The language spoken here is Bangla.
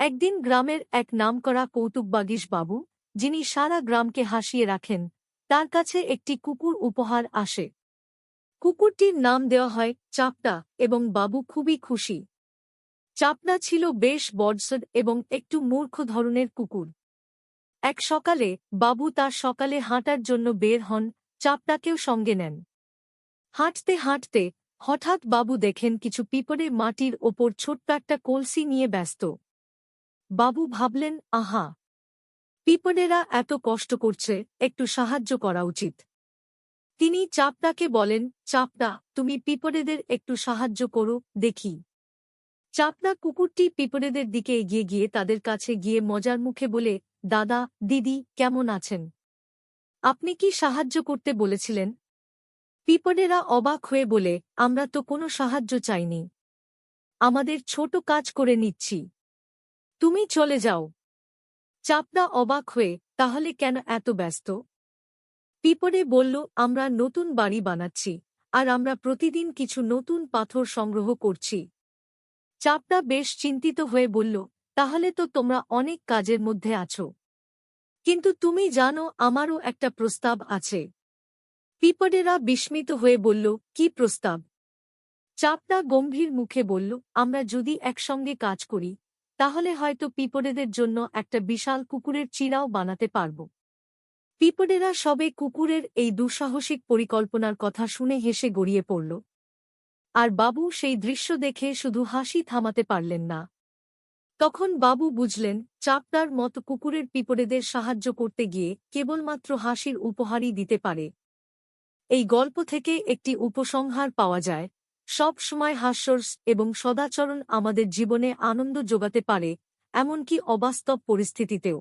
একদিন গ্রামের এক নামকরা কৌতুকবাগিস বাবু যিনি সারা গ্রামকে হাসিয়ে রাখেন, তার কাছে একটি কুকুর উপহার আসে। কুকুরটির নাম দেওয়া হয় চাপটা এবং বাবু খুবই খুশি। চাপনা ছিল বেশ বডসড এবং একটু মূর্খ ধরনের কুকুর। এক সকালে বাবু তার সকালে হাঁটার জন্য বের হন, চাপটাকেও সঙ্গে নেন। হাঁটতে হাঁটতে হঠাৎ বাবু দেখেন কিছু পিঁপড়ে মাটির ওপর ছোট্ট একটা কলসি নিয়ে ব্যস্ত। বাবু ভাবলেন, আহা, পিপনেরা এত কষ্ট করছে, একটু সাহায্য করা উচিত। তিনি চাপটাকে বলেন, চাপটা, তুমি পিঁপড়েদের একটু সাহায্য করো, দেখি। চাপনা কুকুরটি পিঁপড়েদের দিকে এগিয়ে গিয়ে তাদের কাছে গিয়ে মজার মুখে বলে, দাদা, দিদি, কেমন আছেন? আপনি কি সাহায্য করতে বলেছিলেন? পিঁপড়েরা অবাক হয়ে বলে, আমরা তো কোনো সাহায্য চাইনি। আমাদের ছোট কাজ করে নিচ্ছি। তুমি চলে যাও। চাপড়া অবাক হয়ে, তাহলে কেন এত ব্যস্ত? পিঁপড়ে বলল, আমরা নতুন বাড়ি বানাচ্ছি, আর আমরা প্রতিদিন কিছু নতুন পাথর সংগ্রহ করছি। চাপটা বেশ চিন্তিত হয়ে বলল, তাহলে তো তোমরা অনেক কাজের মধ্যে আছো। কিন্তু তুমি জানো, আমারও একটা প্রস্তাব আছে। পিপডেরা বিস্মিত হয়ে বলল, কি প্রস্তাব? চাপটা গম্ভীর মুখে বলল, আমরা যদি একসঙ্গে কাজ করি তাহলে হয়তো পিপড়েদের জন্য একটা বিশাল কুকুরের চিরাও বানাতে পারব। পিপড়েরা সবে কুকুরের এই দুঃসাহসিক পরিকল্পনার কথা শুনে হেসে গড়িয়ে পড়ল। আর বাবু সেই দৃশ্য দেখে শুধু হাসি থামাতে পারলেন না। তখন বাবু বুঝলেন চাপটার মতো কুকুরের পিপড়েদের সাহায্য করতে গিয়ে কেবলমাত্র হাসির উপহারই দিতে পারে। এই গল্প থেকে একটি উপসংহার পাওয়া যায়। সব সময় হাস্যর্স এবং সদাচরণ আমাদের জীবনে আনন্দ যোগাতে পারে এমনকি অবাস্তব পরিস্থিতিতেও।